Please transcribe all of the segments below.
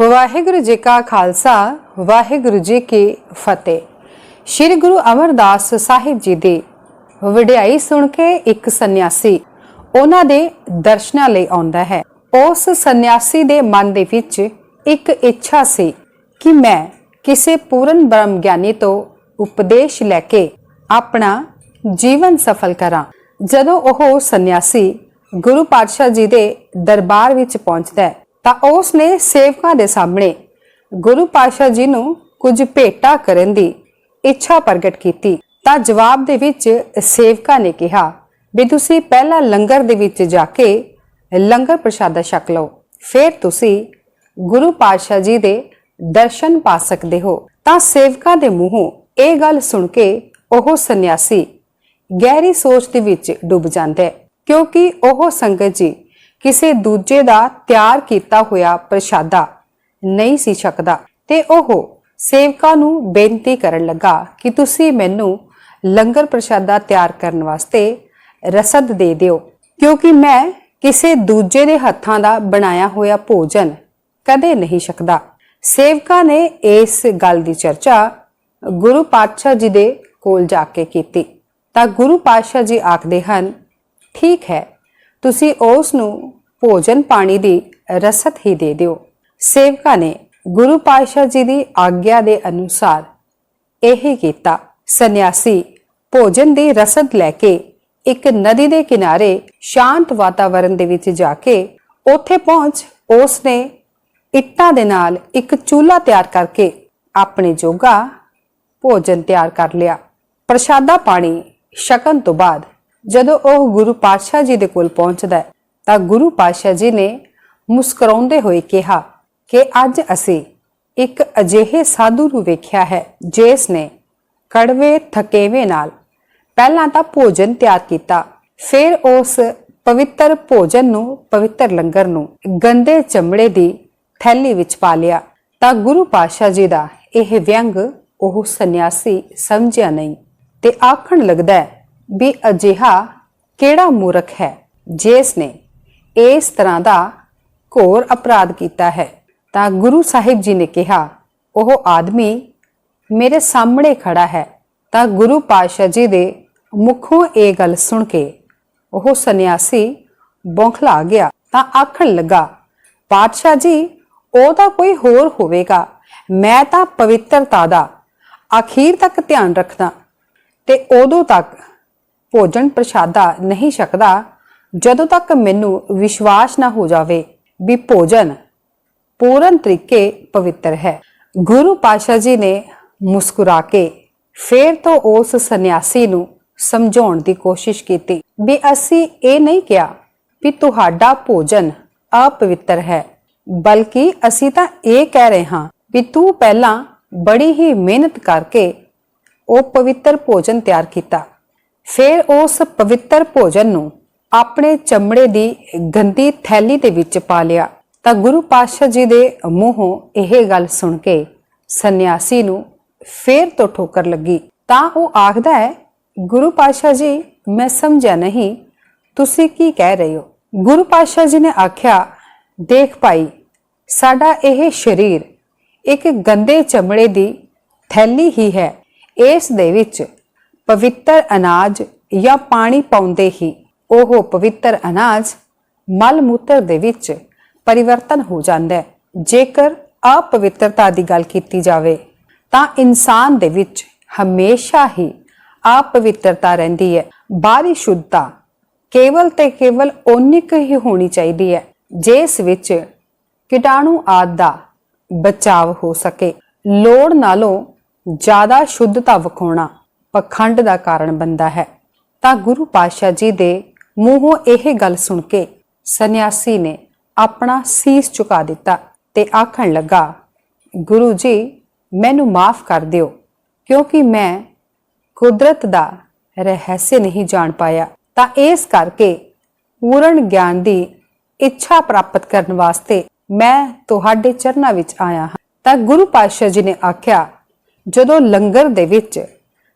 ਵਾਹਿਗੁਰੂ ਜੀ ਕਾ ਖਾਲਸਾ, ਵਾਹਿਗੁਰੂ ਜੀ ਕੀ ਫਤਿਹ। ਸ੍ਰੀ ਗੁਰੂ ਅਮਰਦਾਸ ਸਾਹਿਬ ਜੀ ਦੀ ਵਡਿਆਈ ਸੁਣ ਕੇ ਇੱਕ ਸੰਨਿਆਸੀ ਉਹਨਾਂ ਦੇ ਦਰਸ਼ਨਾਂ ਲਈ ਆਉਂਦਾ ਹੈ। ਉਸ ਸੰਨਿਆਸੀ ਦੇ ਮਨ ਦੇ ਵਿੱਚ ਇੱਕ ਇੱਛਾ ਸੀ ਕਿ ਮੈਂ ਕਿਸੇ ਪੂਰਨ ਬ੍ਰਹਮ ਗਿਆਨੀ ਤੋਂ ਉਪਦੇਸ਼ ਲੈ ਕੇ ਆਪਣਾ ਜੀਵਨ ਸਫਲ ਕਰਾਂ। ਜਦੋਂ ਉਹ ਸੰਨਿਆਸੀ ਗੁਰੂ ਪਾਤਸ਼ਾਹ ਜੀ ਦੇ ਦਰਬਾਰ ਵਿੱਚ ਪਹੁੰਚਦਾ ਹੈ ਤਾਂ ਉਸ ਨੇ ਸੇਵਕਾਂ ਦੇ ਸਾਹਮਣੇ ਗੁਰੂ ਪਾਤਸ਼ਾਹ ਜੀ ਨੂੰ ਕੁਝ ਭੇਟਾ ਕਰਨ ਦੀ ਇੱਛਾ ਪ੍ਰਗਟ ਕੀਤੀ। ਤਾਂ ਜਵਾਬ ਦੇ ਵਿੱਚ ਸੇਵਕਾਂ ਨੇ ਕਿਹਾ ਵੀ ਤੁਸੀਂ ਪਹਿਲਾਂ ਲੰਗਰ ਦੇ ਵਿੱਚ ਜਾ ਕੇ ਲੰਗਰ ਪ੍ਰਸ਼ਾਦਾ ਛਕ ਲਓ, ਫਿਰ ਤੁਸੀਂ ਗੁਰੂ ਪਾਤਸ਼ਾਹ ਜੀ ਦੇ ਦਰਸ਼ਨ ਪਾ ਸਕਦੇ ਹੋ। ਤਾਂ ਸੇਵਕਾਂ ਦੇ ਮੂੰਹੋਂ ਇਹ ਗੱਲ ਸੁਣ ਕੇ ਉਹ ਸੰਨਿਆਸੀ ਗਹਿਰੀ ਸੋਚ ਦੇ ਵਿੱਚ ਡੁੱਬ ਜਾਂਦਾ ਹੈ ਕਿਉਂਕਿ ਉਹ ਸੰਗਤ ਜੀ ਕਿਸੇ ਦੂਜੇ ਦਾ ਤਿਆਰ ਕੀਤਾ ਹੋਇਆ ਪ੍ਰਸ਼ਾਦਾ ਨਹੀਂ ਸੀ ਛਕਦਾ। ਤੇ ਉਹ ਸੇਵਕਾ ਨੂੰ ਬੇਨਤੀ ਕਰਨ ਲੱਗਾ ਕਿ ਤੁਸੀਂ ਮੈਨੂੰ ਲੰਗਰ ਪ੍ਰਸ਼ਾਦਾ ਤਿਆਰ ਕਰਨ ਵਾਸਤੇ ਰਸਦ ਦੇ ਦਿਓ, ਕਿਉਂਕਿ ਮੈਂ ਕਿਸੇ ਦੂਜੇ ਦੇ ਹੱਥਾਂ ਦਾ ਬਣਾਇਆ ਹੋਇਆ ਭੋਜਨ ਕਦੇ ਨਹੀਂ ਛਕਦਾ। ਸੇਵਕਾ ਨੇ ਇਸ ਗੱਲ ਦੀ ਚਰਚਾ ਗੁਰੂ ਪਾਤਸ਼ਾਹ ਜੀ ਦੇ ਕੋਲ ਜਾ ਕੇ ਕੀਤੀ। ਤਾਂ ਗੁਰੂ ਪਾਤਸ਼ਾਹ ਜੀ ਆਖਦੇ ਹਨ, ਠੀਕ ਹੈ ਤੁਸੀਂ ਉਸ ਨੂੰ ਭੋਜਨ ਪਾਣੀ ਦੀ ਰਸਦ ਹੀ ਦੇ ਦਿਓ। ਸੇਵਕਾਂ ਨੇ ਗੁਰੂ ਪਾਤਸ਼ਾਹ ਜੀ ਦੀ ਆਗਿਆ ਦੇ ਅਨੁਸਾਰ ਇਹ ਕੀਤਾ। ਸੰਨਿਆਸੀ ਭੋਜਨ ਦੀ ਰਸਦ ਲੈ ਕੇ ਇੱਕ ਨਦੀ ਦੇ ਕਿਨਾਰੇ ਸ਼ਾਂਤ ਵਾਤਾਵਰਣ ਦੇ ਵਿੱਚ ਜਾ ਕੇ ਉੱਥੇ ਪਹੁੰਚ ਉਸ ਨੇ ਇੱਟਾਂ ਦੇ ਨਾਲ ਇੱਕ ਚੂਲਾ ਤਿਆਰ ਕਰਕੇ ਆਪਣੇ ਜੋਗਾ ਭੋਜਨ ਤਿਆਰ ਕਰ ਲਿਆ। ਪ੍ਰਸ਼ਾਦਾ ਪਾਣੀ ਛਕਣ ਤੋਂ ਬਾਅਦ ਜਦੋਂ ਉਹ ਗੁਰੂ ਪਾਤਸ਼ਾਹ ਜੀ ਦੇ ਕੋਲ ਪਹੁੰਚਦਾ ਹੈ, ਤਾਂ ਗੁਰੂ ਪਾਤਸ਼ਾਹ ਜੀ ਨੇ ਮੁਸਕਰਾਉਂਦੇ ਹੋਏ ਕਿਹਾ ਕਿ ਅੱਜ ਅਸੀਂ ਇੱਕ ਅਜਿਹੇ ਸਾਧੂ ਨੂੰ ਵੇਖਿਆ ਹੈ, ਜਿਸ ਨੇ ਕੜਵੇ ਥਕੇਵੇਂ ਨਾਲ ਪਹਿਲਾਂ ਤਾਂ ਭੋਜਨ ਤਿਆਰ ਕੀਤਾ, ਫਿਰ ਉਸ ਪਵਿੱਤਰ ਭੋਜਨ ਨੂੰ, ਪਵਿੱਤਰ ਲੰਗਰ ਨੂੰ ਗੰਦੇ ਚਮੜੇ ਦੀ ਥੈਲੀ ਵਿੱਚ ਪਾ ਲਿਆ। ਤਾਂ ਗੁਰੂ ਪਾਤਸ਼ਾਹ ਜੀ ਦਾ ਇਹ ਵਿਅੰਗ ਉਹ ਸੰਨਿਆਸੀ ਸਮਝਿਆ ਨਹੀਂ ਤੇ ਆਖਣ ਲੱਗਦਾ ਹੈ ਵੀ ਅਜਿਹਾ ਕਿਹੜਾ ਮੂਰਖ ਹੈ ਜਿਸ ਨੇ ਇਸ ਤਰ੍ਹਾਂ ਦਾ ਘੋਰ ਅਪਰਾਧ ਕੀਤਾ ਹੈ? ਤਾਂ ਗੁਰੂ ਸਾਹਿਬ ਜੀ ਨੇ ਕਿਹਾ, ਉਹ ਆਦਮੀ ਮੇਰੇ ਸਾਹਮਣੇ ਖੜਾ ਹੈ। ਤਾਂ ਗੁਰੂ ਪਾਤਸ਼ਾਹ ਜੀ ਦੇ ਮੁਖੋਂ ਇਹ ਗੱਲ ਸੁਣ ਕੇ ਉਹ ਸੰਨਿਆਸੀ ਬੌਖਲਾ ਗਿਆ। ਤਾਂ ਆਖਣ ਲੱਗਾ, ਪਾਤਸ਼ਾਹ ਜੀ ਉਹ ਤਾਂ ਕੋਈ ਹੋਰ ਹੋਵੇਗਾ? ਮੈਂ ਤਾਂ ਪਵਿੱਤਰਤਾ ਦਾ ਅਖੀਰ ਤੱਕ ਧਿਆਨ ਰੱਖਦਾ ਤੇ ਉਦੋਂ ਤੱਕ ਭੋਜਨ ਪ੍ਰਸ਼ਾਦਾ ਨਹੀਂ ਛਕਦਾ, ਜਦੋਂ ਤੱਕ ਮੈਨੂੰ ਵਿਸ਼ਵਾਸ ਨਾ ਹੋ ਜਾਵੇ ਵੀ ਭੋਜਨ ਪੂਰਨ ਤਰੀਕੇ ਪਵਿੱਤਰ ਹੈ। ਗੁਰੂ ਪਾਸ਼ਾ ਜੀ ਨੇ ਮੁਸਕਰਾ ਕੇ ਫੇਰ ਤੋਂ ਉਸ ਸੰਨਿਆਸੀ ਨੂੰ ਸਮਝਾਉਣ ਦੀ ਕੋਸ਼ਿਸ਼ ਕੀਤੀ ਵੀ ਅਸੀਂ ਇਹ ਨਹੀਂ ਕਿਹਾ ਵੀ ਤੁਹਾਡਾ ਭੋਜਨ ਅਪਵਿੱਤਰ ਹੈ, ਬਲਕਿ ਅਸੀਂ ਤਾਂ ਇਹ ਕਹਿ ਰਹੇ ਹਾਂ ਵੀ ਤੂੰ ਪਹਿਲਾਂ ਬੜੀ ਹੀ ਮਿਹਨਤ ਕਰਕੇ ਉਹ ਪਵਿੱਤਰ ਭੋਜਨ ਤਿਆਰ ਕੀਤਾ। ਫਿਰ ਉਸ ਪਵਿੱਤਰ ਭੋਜਨ ਨੂੰ ਆਪਣੇ ਚਮੜੇ ਦੀ ਗੰਦੀ ਥੈਲੀ ਦੇ ਵਿੱਚ ਪਾ ਲਿਆ। ਤਾਂ ਗੁਰੂ ਪਾਤਸ਼ਾਹ ਜੀ ਦੇ ਮੂੰਹੋਂ ਇਹ ਗੱਲ ਸੁਣ ਕੇ ਸੰਨਿਆਸੀ ਨੂੰ ਫੇਰ ਤੋਂ ਠੋਕਰ ਲੱਗੀ। ਤਾਂ ਉਹ ਆਖਦਾ ਹੈ, ਗੁਰੂ ਪਾਤਸ਼ਾਹ ਜੀ, ਮੈਂ ਸਮਝਿਆ ਨਹੀਂ, ਤੁਸੀਂ ਕੀ ਕਹਿ ਰਹੇ ਹੋ? ਗੁਰੂ ਪਾਤਸ਼ਾਹ ਜੀ ਨੇ ਆਖਿਆ, ਦੇਖ ਭਾਈ, ਸਾਡਾ ਇਹ ਸਰੀਰ ਇੱਕ ਗੰਦੇ ਚਮੜੇ ਦੀ ਥੈਲੀ ਹੀ ਹੈ। ਇਸ ਦੇ ਵਿੱਚ ਪਵਿੱਤਰ ਅਨਾਜ ਜਾਂ ਪਾਣੀ ਪਾਉਂਦੇ ਹੀ ਉਹ ਪਵਿੱਤਰ ਅਨਾਜ ਮਲ ਮੂਤਰ ਦੇ ਵਿੱਚ ਪਰਿਵਰਤਨ ਹੋ ਜਾਂਦਾ ਹੈ। ਜੇਕਰ ਅਪਵਿੱਤਰਤਾ ਦੀ ਗੱਲ ਕੀਤੀ ਜਾਵੇ, ਤਾਂ ਇਨਸਾਨ ਦੇ ਵਿੱਚ ਹਮੇਸ਼ਾ ਹੀ ਅਪਵਿੱਤਰਤਾ ਰਹਿੰਦੀ ਹੈ। ਬਾਹਰੀ ਸ਼ੁੱਧਤਾ ਕੇਵਲ ਤੇ ਕੇਵਲ ਓਨੀ ਕੁ ਹੀ ਹੋਣੀ ਚਾਹੀਦੀ ਹੈ, ਜਿਸ ਵਿੱਚ ਕੀਟਾਣੂ ਆਦਿ ਦਾ ਬਚਾਵ ਹੋ ਸਕੇ। ਲੋੜ ਨਾਲੋਂ ਜ਼ਿਆਦਾ ਸ਼ੁੱਧਤਾ ਵਿਖਾਉਣਾ ਪਖੰਡ ਦਾ ਕਾਰਨ ਬੰਦਾ ਹੈ। ਤਾਂ ਗੁਰੂ ਪਾਤਸ਼ਾਹ ਜੀ ਦੇ ਮੂੰਹੋਂ ਇਹ ਗੱਲ ਸੁਣ ਕੇ ਸੰਨਿਆਸੀ ਨੇ ਆਪਣਾ ਸੀਸ ਝੁਕਾ ਦਿੱਤਾ ਤੇ ਆਖਣ ਲੱਗਾ, ਗੁਰੂ ਜੀ, ਮੈਨੂੰ ਮਾਫ ਕਰ ਦਿਓ, ਕਿਉਂਕਿ ਮੈਂ ਕੁਦਰਤ ਦਾ ਰਹੱਸ ਨਹੀਂ ਜਾਣ ਪਾਇਆ। ਤਾਂ ਇਸ ਕਰਕੇ ਪੂਰਨ ਗਿਆਨ ਦੀ ਇੱਛਾ ਪ੍ਰਾਪਤ ਕਰਨ ਵਾਸਤੇ ਮੈਂ ਤੁਹਾਡੇ ਚਰਨਾਂ ਵਿੱਚ ਆਇਆ ਹਾਂ। ਤਾਂ ਗੁਰੂ ਪਾਤਸ਼ਾਹ ਜੀ ਨੇ ਆਖਿਆ, ਜਦੋਂ ਲੰਗਰ ਦੇ ਵਿੱਚ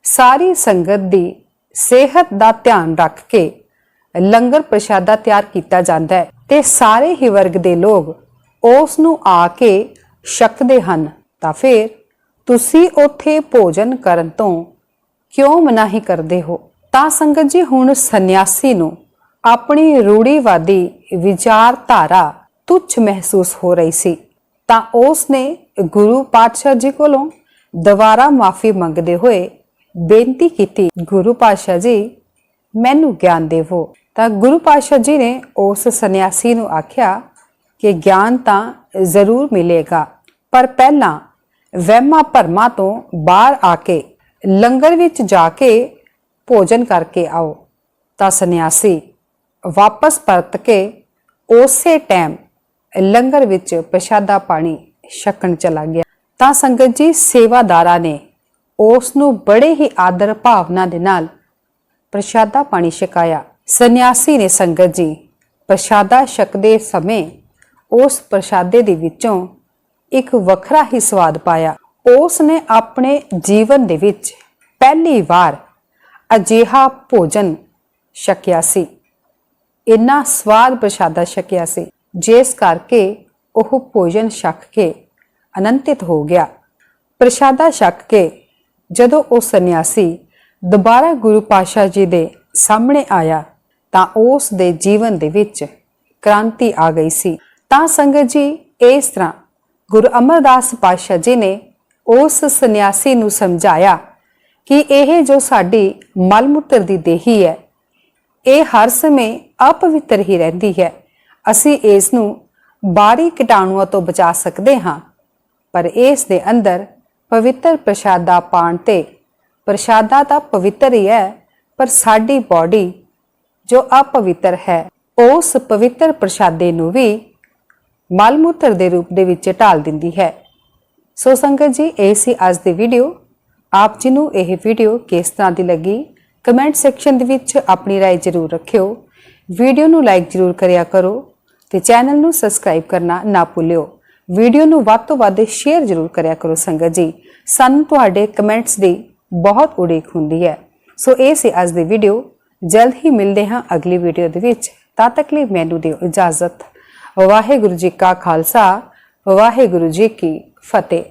ਸਾਰੀ ਸੰਗਤ ਦੀ ਸਿਹਤ ਦਾ ਧਿਆਨ ਰੱਖ ਕੇ ਲੰਗਰ ਪ੍ਰਸ਼ਾਦਾ ਤਿਆਰ ਕੀਤਾ ਜਾਂਦਾ ਹੈ ਤੇ ਸਾਰੇ ਹੀ ਵਰਗ ਦੇ ਲੋਕ ਉਸ ਨੂੰ ਆ ਕੇ ਸ਼ੱਕਦੇ ਹਨ। ਤਾਂ ਫਿਰ ਤੁਸੀਂ ਉੱਥੇ ਭੋਜਨ ਕਰਨ ਤੋਂ ਕਿਉਂ ਮਨਾਹੀ ਕਰਦੇ ਹੋ? ਤਾਂ ਸੰਗਤ ਜੀ, ਹੁਣ ਸੰਨਿਆਸੀ ਨੂੰ ਆਪਣੀ ਰੂੜੀਵਾਦੀ ਵਿਚਾਰਧਾਰਾ ਤੁੱਛ ਮਹਿਸੂਸ ਹੋ ਰਹੀ ਸੀ। ਤਾਂ ਉਸ ਨੇ ਗੁਰੂ ਪਾਤਸ਼ਾਹ ਜੀ ਕੋਲੋਂ ਦੁਬਾਰਾ ਮਾਫੀ ਮੰਗਦੇ ਹੋਏ ਬੇਨਤੀ ਕੀਤੀ, ਗੁਰੂ ਪਾਤਸ਼ਾਹ ਜੀ, ਮੈਨੂੰ ਗਿਆਨ ਦੇਵੋ। ਤਾਂ ਗੁਰੂ ਪਾਤਸ਼ਾਹ ਜੀ ਨੇ ਉਸ ਸੰਨਿਆਸੀ ਨੂੰ ਆਖਿਆ ਕਿ ਗਿਆਨ ਤਾਂ ਜ਼ਰੂਰ ਮਿਲੇਗਾ, ਪਰ ਪਹਿਲਾਂ ਵਹਿਮਾਂ ਭਰਮਾਂ ਤੋਂ ਬਾਹਰ ਆ ਕੇ, ਲੰਗਰ ਵਿੱਚ ਜਾ ਕੇ ਭੋਜਨ ਕਰਕੇ ਆਓ। ਤਾਂ ਸੰਨਿਆਸੀ ਵਾਪਸ ਪਰਤ ਕੇ ਉਸੇ ਟਾਈਮ ਲੰਗਰ ਵਿੱਚ ਪ੍ਰਸ਼ਾਦਾ ਪਾਣੀ ਛਕਣ ਚਲਾ ਗਿਆ। ਤਾਂ ਸੰਗਤ ਜੀ, ਸੇਵਾਦਾਰਾਂ ਨੇ ਉਸ ਨੂੰ ਬੜੇ ਹੀ ਆਦਰ ਭਾਵਨਾ ਦੇ ਨਾਲ ਪ੍ਰਸ਼ਾਦਾ ਪਾਣੀ ਛਕਾਇਆ। ਸੰਨਿਆਸੀ ਨੇ ਸੰਗਤ ਜੀ, ਪ੍ਰਸ਼ਾਦਾ ਛਕਦੇ ਸਮੇਂ ਉਸ ਪ੍ਰਸ਼ਾਦੇ ਦੇ ਵਿੱਚੋਂ ਇੱਕ ਵੱਖਰਾ ਹੀ ਸਵਾਦ ਪਾਇਆ। ਉਸ ਨੇ ਆਪਣੇ ਜੀਵਨ ਦੇ ਵਿੱਚ ਪਹਿਲੀ ਵਾਰ ਅਜਿਹਾ ਭੋਜਨ ਛਕਿਆ ਸੀ। ਇੰਨਾ ਸਵਾਦ ਪ੍ਰਸ਼ਾਦਾ ਛਕਿਆ ਸੀ, ਜਿਸ ਕਰਕੇ ਉਹ ਭੋਜਨ ਛਕ ਕੇ ਅਨੰਤਿਤ ਹੋ ਗਿਆ। ਪ੍ਰਸ਼ਾਦਾ ਛਕ ਕੇ ਜਦੋਂ ਉਹ ਸੰਨਿਆਸੀ ਦੁਬਾਰਾ ਗੁਰੂ ਪਾਸ਼ਾ ਜੀ ਦੇ ਸਾਹਮਣੇ ਆਇਆ ਤਾਂ ਉਸ ਦੇ ਜੀਵਨ ਦੇ ਵਿੱਚ ਕ੍ਰਾਂਤੀ ਆ ਗਈ ਸੀ। ਤਾਂ ਸੰਗਤ ਜੀ, ਇਸ ਤਰ੍ਹਾਂ ਗੁਰੂ ਅਮਰਦਾਸ ਪਾਸ਼ਾ ਜੀ ਨੇ ਉਸ ਸੰਨਿਆਸੀ ਨੂੰ ਸਮਝਾਇਆ ਕਿ ਇਹ ਜੋ ਸਾਡੀ ਮਲਮੂਤਰ ਦੀ ਦੇਹੀ ਹੈ, ਇਹ ਹਰ ਸਮੇਂ ਅਪਵਿੱਤਰ ਹੀ ਰਹਿੰਦੀ ਹੈ। ਅਸੀਂ ਇਸ ਨੂੰ ਬਾਹਰੀ ਕੀਟਾਣੂਆਂ ਤੋਂ ਬਚਾ ਸਕਦੇ ਹਾਂ, ਪਰ ਇਸ ਦੇ ਅੰਦਰ ਪਵਿੱਤਰ ਪ੍ਰਸ਼ਾਦਾ ਪਾਣ ਤੇ ਪ੍ਰਸ਼ਾਦਾ ਤਾਂ ਪਵਿੱਤਰ ਹੀ ਹੈ ਪਰ ਸਾਡੀ ਬਾਡੀ ਜੋ ਅਪਵਿੱਤਰ ਹੈ ਉਸ ਪਵਿੱਤਰ ਪ੍ਰਸ਼ਾਦੇ ਨੂੰ ਵੀ ਮਲ ਮੂਤਰ ਦੇ ਰੂਪ ਦੇ ਵਿੱਚ ਢਾਲ ਦਿੰਦੀ ਹੈ ਸੋ ਸੰਗਤ ਜੀ ਇਹ ਸੀ ਅੱਜ ਦੀ ਵੀਡੀਓ ਆਪ ਜੀ ਨੂੰ ਇਹ ਵੀਡੀਓ ਕਿਸ ਤਰ੍ਹਾਂ ਦੀ ਲੱਗੀ ਕਮੈਂਟ ਸੈਕਸ਼ਨ ਦੇ ਵਿੱਚ ਆਪਣੀ رائے ਜ਼ਰੂਰ ਰੱਖਿਓ ਵੀਡੀਓ ਨੂੰ ਲਾਈਕ ਜ਼ਰੂਰ ਕਰਿਆ ਕਰੋ ਤੇ ਚੈਨਲ ਨੂੰ ਸਬਸਕ੍ਰਾਈਬ ਕਰਨਾ ਨਾ ਭੁੱਲਿਓ ਵੀਡੀਓ ਨੂੰ ਵੱਧ ਤੋਂ ਵੱਧ ਸ਼ੇਅਰ ਜ਼ਰੂਰ ਕਰਿਆ ਕਰੋ ਸੰਗਤ ਜੀ। ਸਾਨੂੰ ਤੁਹਾਡੇ ਕਮੈਂਟਸ ਦੀ ਬਹੁਤ ਉਡੀਕ ਹੁੰਦੀ ਹੈ। ਸੋ ਇਹ ਸੀ ਅੱਜ ਦੀ ਵੀਡੀਓ। ਜਲਦ ਹੀ ਮਿਲਦੇ ਹਾਂ ਅਗਲੀ ਵੀਡੀਓ ਦੇ ਵਿੱਚ। ਤਦ ਤੱਕ ਲਈ ਮੈਨੂੰ ਦਿਓ ਇਜਾਜ਼ਤ। ਵਾਹਿਗੁਰੂ ਜੀ ਕਾ ਖਾਲਸਾ, ਵਾਹਿਗੁਰੂ ਜੀ ਕੀ ਫਤਿਹ।